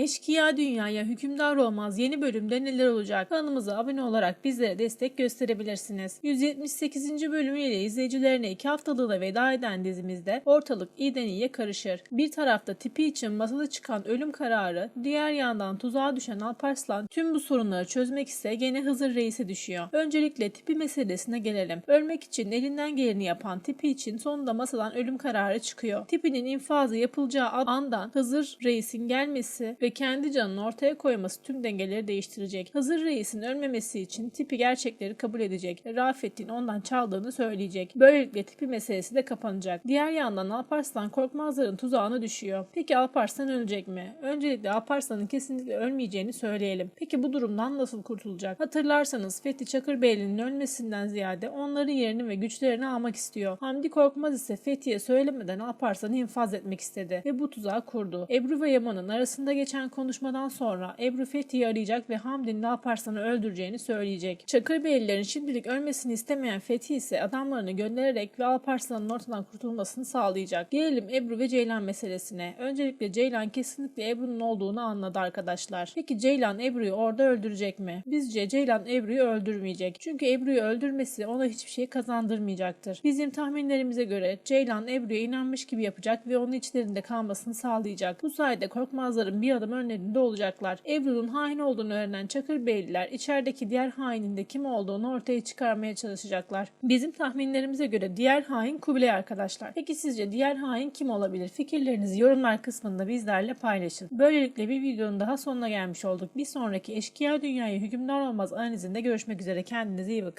Eşkıya Dünyaya Hükümdar Olmaz yeni bölümde neler olacak? Kanalımıza abone olarak bizlere destek gösterebilirsiniz. 178. bölümüyle izleyicilerine iki haftalığına veda eden dizimizde ortalık iyiden iyiye karışır. Bir tarafta tipi için masada çıkan ölüm kararı, diğer yandan tuzağa düşen Alparslan tüm bu sorunları çözmek ise gene Hızır Reis'e düşüyor. Öncelikle tipi meselesine gelelim. Ölmek için elinden geleni yapan tipi için sonunda masadan ölüm kararı çıkıyor. Tipinin infazı yapılacağı andan Hızır Reis'in gelmesi ve kendi canını ortaya koyması tüm dengeleri değiştirecek. Hızır Reis'in ölmemesi için tipi gerçekleri kabul edecek. Rafet'in ondan çaldığını söyleyecek. Böylelikle tipi meselesi de kapanacak. Diğer yandan Alparslan Korkmazların tuzağına düşüyor. Peki Alparslan ölecek mi? Öncelikle Alparslan'ın kesinlikle ölmeyeceğini söyleyelim. Peki bu durumdan nasıl kurtulacak? Hatırlarsanız Fethi Çakırbeyli'nin ölmesinden ziyade onların yerini ve güçlerini almak istiyor. Hamdi Korkmaz ise Fethi'ye söylemeden Alparslan'ı infaz etmek istedi ve bu tuzağı kurdu. Ebru ve Yaman'ın arasında geçen konuşmadan sonra Ebru Fethi'yi arayacak ve Hamdi'nin Alparslan'ı öldüreceğini söyleyecek. Çakırbeylilerin şimdilik ölmesini istemeyen Fethi ise adamlarını göndererek ve Alparslan'ın ortadan kurtulmasını sağlayacak. Gelelim Ebru ve Ceylan meselesine. Öncelikle Ceylan kesinlikle Ebru'nun olduğunu anladı arkadaşlar. Peki Ceylan Ebru'yu orada öldürecek mi? Bizce Ceylan Ebru'yu öldürmeyecek. Çünkü Ebru'yu öldürmesi ona hiçbir şey kazandırmayacaktır. Bizim tahminlerimize göre Ceylan Ebru'ya inanmış gibi yapacak ve onun içlerinde kalmasını sağlayacak. Bu sayede korkmazların bir adım önlerinde olacaklar. Ebru'nun hain olduğunu öğrenen Çakırbeyliler içerideki diğer hainin de kim olduğunu ortaya çıkarmaya çalışacaklar. Bizim tahminlerimize göre diğer hain Kubilay arkadaşlar. Peki sizce diğer hain kim olabilir? Fikirlerinizi yorumlar kısmında bizlerle paylaşın. Böylelikle bir videonun daha sonuna gelmiş olduk. Bir sonraki Eşkıya Dünyaya Hükümdar Olmaz analizinde görüşmek üzere. Kendinize iyi bakın.